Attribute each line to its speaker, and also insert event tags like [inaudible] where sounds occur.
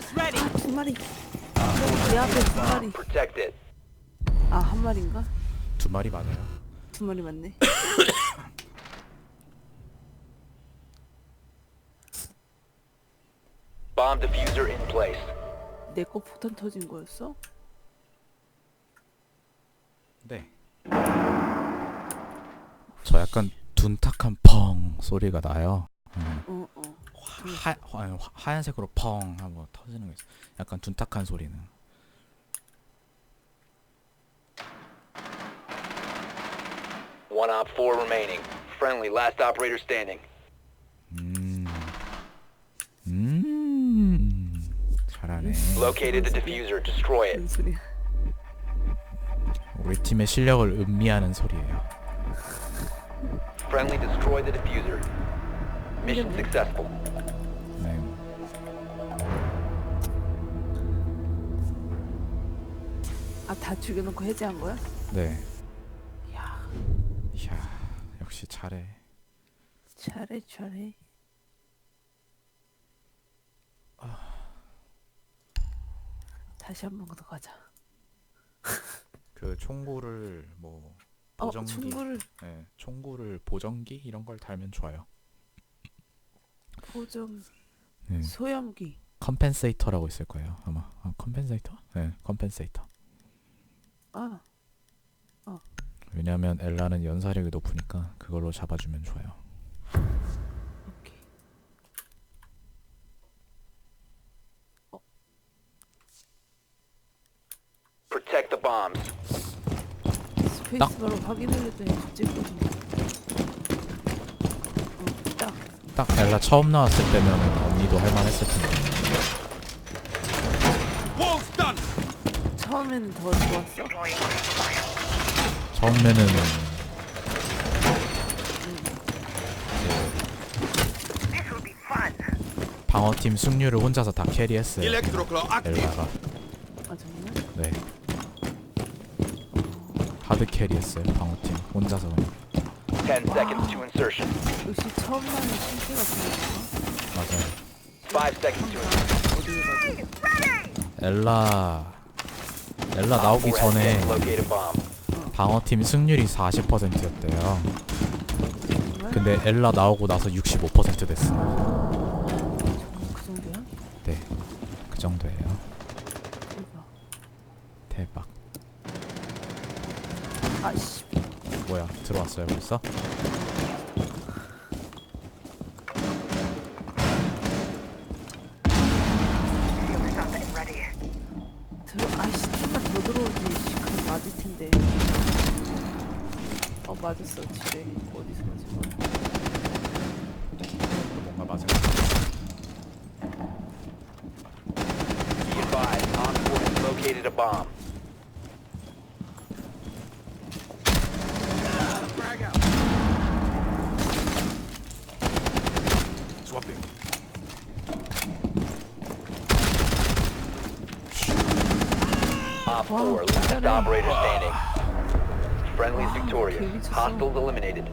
Speaker 1: Gas ready.
Speaker 2: 두 마리. 내 앞에 두 마리.
Speaker 3: Protected.
Speaker 2: 아, 한 마리인가?
Speaker 4: 두 마리 많아요.
Speaker 2: 두 마리 맞네. [coughs]
Speaker 3: Bomb diffuser in place.
Speaker 2: 내 거 폭탄 터진 거였어?
Speaker 4: 네. 저 약간 둔탁한 펑 소리가 나요. 음.
Speaker 2: 어, 어.
Speaker 4: 하, 하, 하얀색으로 펑 하고 터지는 거 있어. 약간 둔탁한 소리는.
Speaker 3: One op four remaining. Friendly, last operator standing.
Speaker 4: 음. 음. 잘하네.
Speaker 3: Located the diffuser. Destroy it.
Speaker 2: 무슨 소리야?
Speaker 4: 우리 팀의 실력을 음미하는 소리예요.
Speaker 3: Friendly, destroy the diffuser. Mission successful.
Speaker 2: 아, 다 죽여놓고 해제한 거야?
Speaker 4: 네.
Speaker 2: 야,
Speaker 4: 이야, 역시 잘해.
Speaker 2: 잘해, 잘해. 다시 한 번 더 가자. [laughs]
Speaker 4: 그 총구를 뭐
Speaker 2: 어,
Speaker 4: 보정기,
Speaker 2: 충구를
Speaker 4: 네, 총구를 보정기 이런 걸 달면 좋아요.
Speaker 2: 보정
Speaker 4: 네.
Speaker 2: 소염기.
Speaker 4: 컴펜세이터라고 있을 거예요 아마. 아, 컴펜세이터? 네, 컴펜세이터.
Speaker 2: 아,
Speaker 4: 왜냐하면 엘라는 연사력이 높으니까 그걸로 잡아주면 좋아요.
Speaker 2: 오케이.
Speaker 3: Protect the bombs.
Speaker 2: 스페이스바로 확인을 했더니 찍거든요. 어, 딱.
Speaker 4: 딱 엘라 처음 나왔을 때면 언니도 할만했을 텐데.
Speaker 2: 처음에는 더 좋았어.
Speaker 4: 처음에는 이제 방어팀 승률을 혼자서 다 캐리했어요. 엘라가
Speaker 2: 아 정말?
Speaker 4: 네 하드 캐리했어요 방어팀 혼자서 그냥.
Speaker 3: 10 seconds to insertion.
Speaker 2: 역시 처음 나는 신기가 좋았어.
Speaker 4: 맞아요.
Speaker 3: 5 seconds to insertion.
Speaker 2: 어디에 가지?
Speaker 4: 엘라 엘라 나오기 전에. 방어팀 승률이 40%였대요.
Speaker 2: 정말?
Speaker 4: 근데 엘라 나오고 나서 65% 됐어.
Speaker 2: 그 정도야?
Speaker 4: 네, 그 정도예요.
Speaker 2: 대박.
Speaker 4: 뭐야 들어왔어요 벌써?
Speaker 2: 맞을 텐데. 어 맞았어. 지뢰 어디서 맞은 거야?
Speaker 4: 뭔가 맞은 것 같아.
Speaker 3: Be advised, Op 4 has located a bomb.
Speaker 1: top
Speaker 3: Op 4, last operator standing.
Speaker 2: Friendly's
Speaker 3: victorious. Hostiles eliminated.